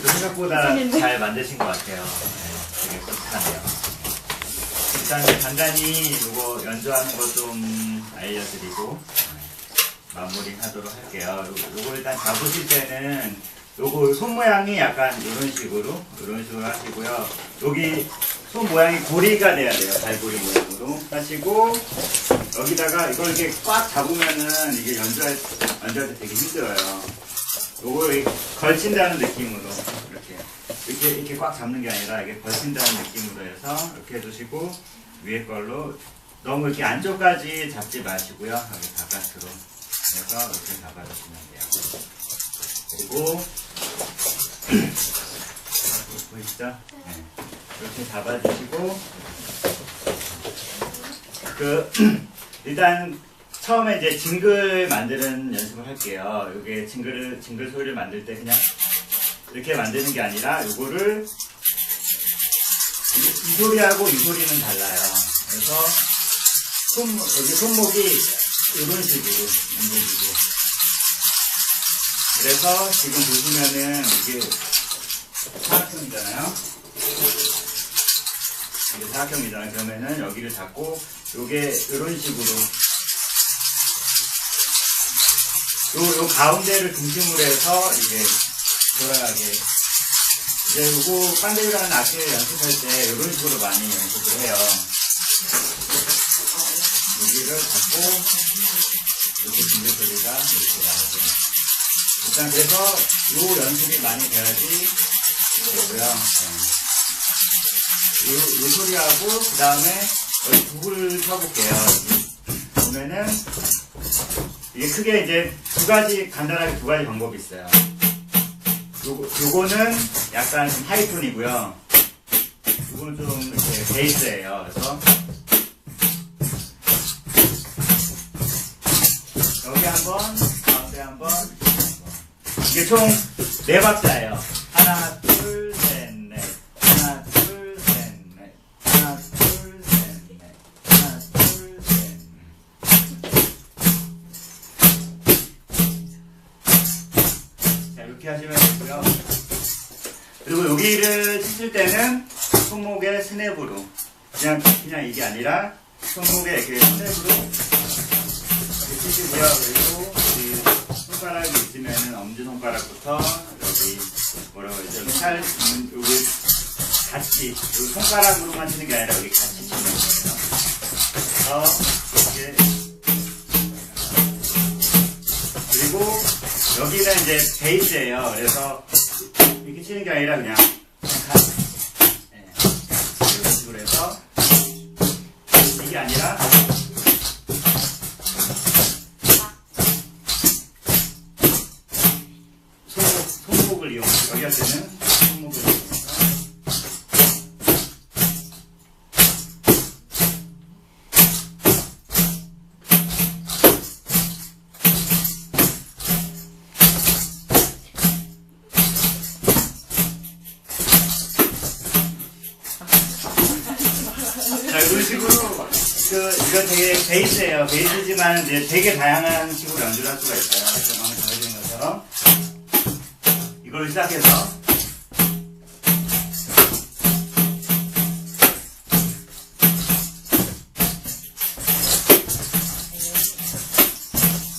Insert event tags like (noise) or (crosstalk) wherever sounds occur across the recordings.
그래도 생각보다 잘 만드신 것 같아요. 네, 되게 뿌듯하네요. 일단 간단히 이거 연주하는 거 좀 알려드리고 마무리 하도록 할게요. 요- 요거 일단 잡으실 때는 요거 손 모양이 약간 이런 식으로 이런 식으로 하시고요. 여기 손 모양이 고리가 돼야 돼요. 발고리 모양으로 하시고 여기다가 이걸 이렇게 꽉 잡으면은 이게 연주할 연주할 때 되게 힘들어요. 요거 걸친다는 느낌으로 이렇게 이렇게 이렇게 꽉 잡는 게 아니라 이게 걸친다는 느낌으로 해서 이렇게 해주시고 위에 걸로 너무 이렇게 안쪽까지 잡지 마시고요. 여기 바깥으로 해서 이렇게 잡아주시면 돼요. 그리고 (clears throat) 보이시죠? 네. 이렇게 잡아주시고 그 (clears throat) 일단 처음에 이제 징글 만드는 연습을 할게요. 이게 징글 징글 소리를 만들 때 그냥 이렇게 만드는 게 아니라 이거를 이, 이 소리하고 이 소리는 달라요. 그래서 손 여기 손목이 이런 식으로 움직이고 그래서 지금 보시면은 이게 사각형이잖아요. 이게 사각형이잖아요. 그러면은 여기를 잡고 요게 이런 식으로 요, 요 가운데를 중심으로 해서 이게 돌아가게 이제 요거 반대라는 악기를 연습할 때 이런 식으로 많이 연습을 해요. 여기를 잡고 준비 소리가 이렇게 나오고 일단 그래서 요 연습이 많이 돼야지 되고요. 네. 요, 요 소리하고 그 다음에 여기 북을 쳐볼게요. 여기 보면은 이게 크게 이제 두 가지 간단하게 두 가지 방법이 있어요. 요거, 요거는 약간 좀 하이톤이고요. 요거는 좀 이렇게 베이스예요. 그래서 여기 한 번, 번, 한 번. 이게 총 네 박자예요. 그리고 여기를 치실 때는 손목의 스냅으로 그냥 그냥 이게 아니라 손목에 이렇게 스냅으로 이렇게 치시고요. 그리고 이 손가락이 있으면은 엄지 손가락부터 여기 뭐라고 해야죠? 여기 살 음, 여기 같이 이 손가락으로만 치는 게 아니라 여기 같이 치는 거예요. 그래서 이렇게 그리고 여기는 이제 베이스예요. 그래서 치는 게 아니라 그냥 예, 이런 식으로 해서 이게 아니라 손목, 손목을 이용 여기 할 때는 식으로, 그, 이거 되게 베이스예요. 베이스지만 이제 되게 다양한 식으로 연주를 할 수가 있어요. 그래서 방금 전해드린 것처럼. 이걸로 시작해서.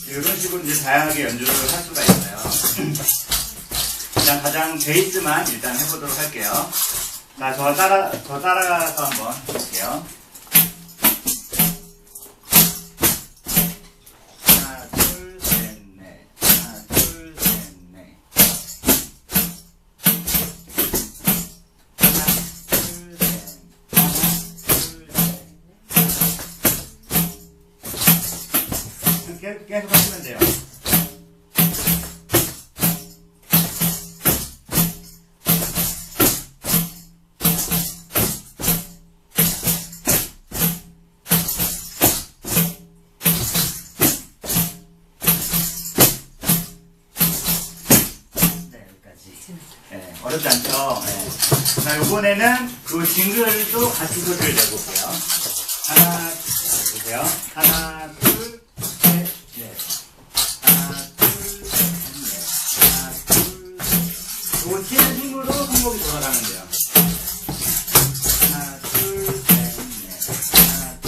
이런 식으로 이제 다양하게 연주를 할 수가 있어요. (laughs) 일단 가장 베이스만 일단 해보도록 할게요. 자, 저 따라, 저 따라가서 한번 해볼게요. 네, 어렵지 않죠? 네. 자, 요번에는 그 징글도 같이 소리를 내볼게요. 하나, 보세요. 하나, 둘, 셋, 넷. 하나, 둘, 셋, 넷. 하나, 둘, 셋. 요거 치는 손목이 돌아가면 돼요. 하나, 둘, 셋, 넷. 하나, 둘,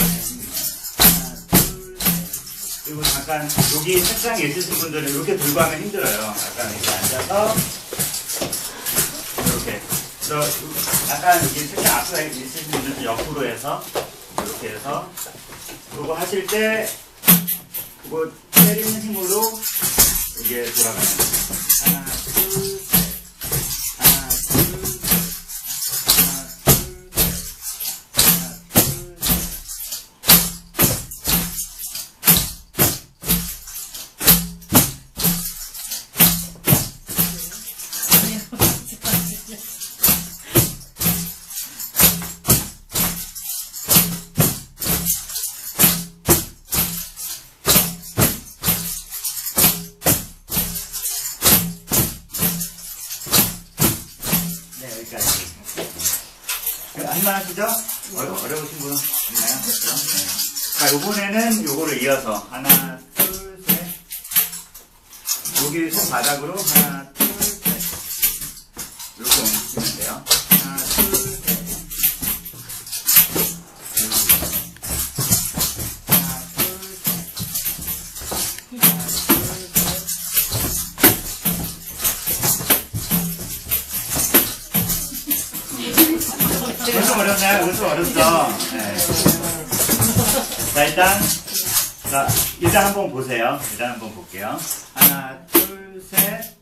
셋, 넷. 하나, 둘, 셋. 그리고 잠깐 여기 책상에 있으신 분들은 이렇게 들고 하면 힘들어요. 약간 이렇게 앉아서 이렇게. 그래서 약간 책상 앞에 분들은 옆으로 해서 이렇게 해서 그거 하실 때 그거 때리는 힘으로 이게 돌아가는 거예요. 하나, 여기까지. 그, 할만하시죠? 어려, 어려우신 분 있나요? 그렇죠? 네. 자, 요번에는 요거를 이어서 하나, 둘, 셋. 여기 손바닥으로 하나, 엄청 어렵나요? 엄청 어렵죠? 네. 자, 일단, 자, 일단 한번 보세요. 일단 한번 볼게요. 하나, 둘, 셋.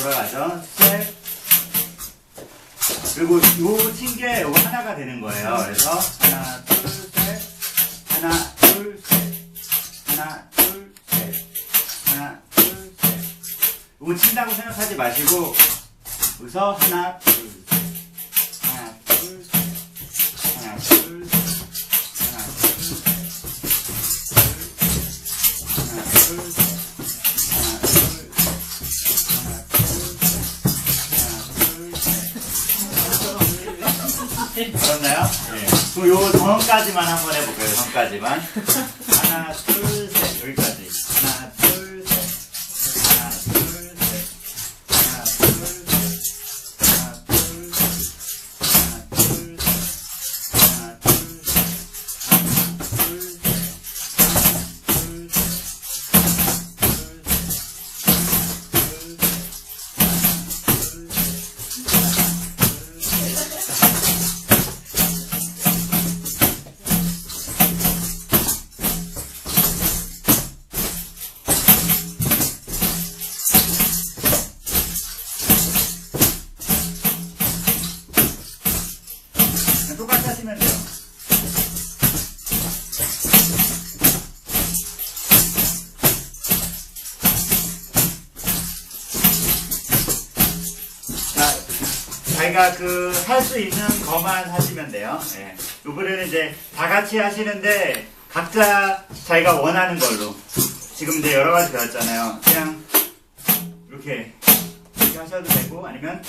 돌아가죠? 셋. 그리고 요친게 요거 하나가 되는 거예요. 그래서 하나, 둘, 셋. 하나, 둘, 셋. 하나, 둘, 셋. 하나, 둘, 셋. 요거 친다고 생각하지 마시고, 여기서 하나, 둘, 셋. 그렇나요? 네. 그럼 요 정까지만 한번 해볼까요? 정까지만. 하나, 둘, 자기가 그 할 수 있는 것만 하시면 돼요. 예. 요번에는 이제 다 같이 하시는데 각자 자기가 원하는 걸로 지금 이제 여러 가지 배웠잖아요. 그냥 이렇게 이렇게 하셔도 되고 아니면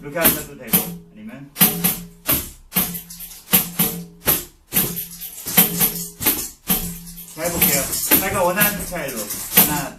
이렇게 하셔도 되고 아니면 자 해볼게요. 자기가 원하는 스타일로 하나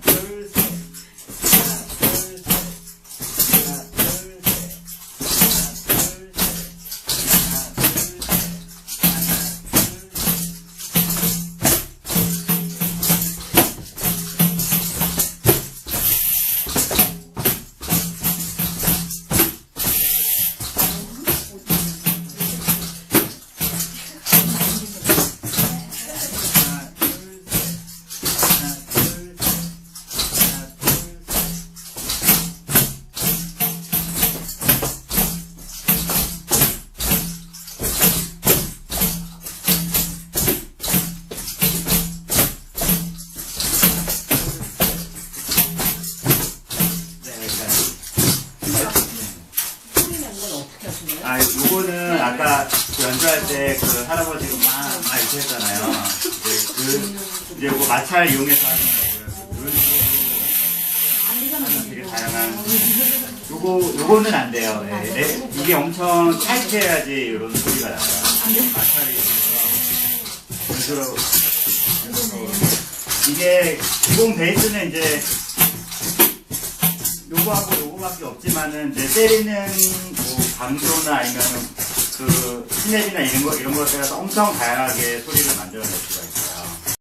아, 요거는 아까 그 연주할 때 그 할아버지가 막, 막 이렇게 했잖아요. 이제 그, 이제 요거 마찰 이용해서 하는 하면 되게 다양한. 요거, 요거는 안 돼요. 예, 예, 이게 엄청 타이트 해야지 이런 소리가 나요. 마찰이 있어서. 연주로. 이게 기본 베이스는 이제 요거하고 요거만 수밖에 없지만은 이제 때리는 뭐 강도나 아니면 그 스냅이나 이런 거 이런 것에 따라서 엄청 다양하게 소리를 있어요.